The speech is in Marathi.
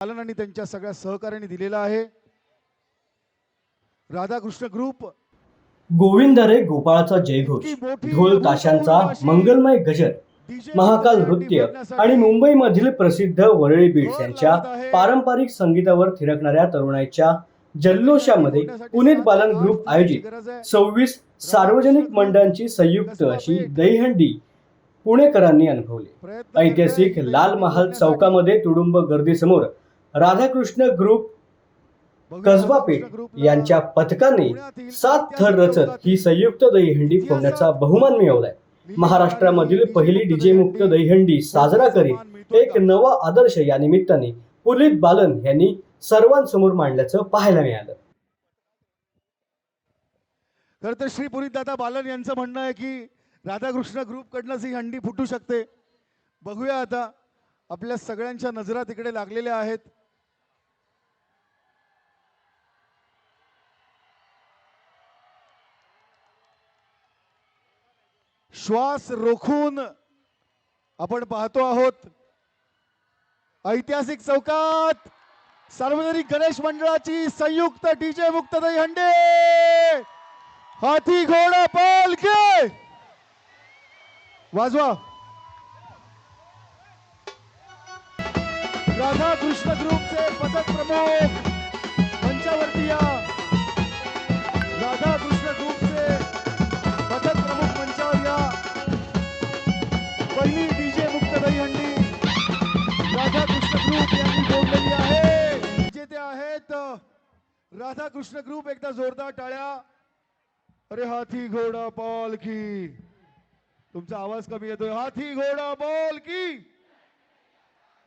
पालन आणि त्यांच्या सगळ्या सहकार्याने दिलेला आहे. राधाकृष्ण ग्रुप गोविंद रे गोपाळाचा जयघोष ढोल ताशांचा मंगलमय गजर. महाकाल नृत्य आणि मुंबईमधील प्रसिद्ध वरळी बीट्स यांच्या पारंपरिक संगीतावर थिरकणाऱ्या तरुणाईच्या जल्लोषामध्ये पुनीत बालन ग्रुप आयोजित सव्वीस सार्वजनिक मंडळांची संयुक्त अशी दहीहंडी पुणेकरांनी अनुभवली. ऐतिहासिक लाल महाल चौकामध्ये तुडुंब गर्दीसमोर राधाकृष्ण ग्रुप कसबा पेठ यांच्या पथकाने सात थर रचत ही संयुक्त दहीहंडी फोडण्याचा बहुमान मिळवलाय. महाराष्ट्रामधील पहिली डीजे मुक्त दहीहंडी साजरा करीत एक नवा आदर्श या निमित्ताने पुलित बालन यांनी सर्वांसमोर मांडल्याचं पाहायला मिळालं. खर तर श्री पुरी दादा बालन यांचं म्हणणं आहे की राधाकृष्ण ग्रुप कडनंच ही हंडी फुटू शकते. बघूया आता आपल्या सगळ्यांच्या नजरा तिकडे लागलेल्या आहेत. श्वास रोखून आपण पाहतो आहोत. ऐतिहासिक चौकात सार्वजनिक गणेश मंडळाची संयुक्त डीजे मुक्त हंडे. हाथी घोडा पालखे. वाजवा. राधा कृष्ण ग्रुपचे पथक प्रमुख मंचावरती या राधा कृष्ण ग्रुपचे पथक प्रमुख मंचावर या पहिली डीजे मुक्त हंडी. राधा कृष्ण ग्रुप यांनी जोडलेली आहे. जे ते आहेत राधा कृष्ण ग्रुप एकदा जोरदार टाळ्या. अरे हाथी घोडा पालखी तुमचा आवाज कमी येतोय. हाथी घोडा पालखी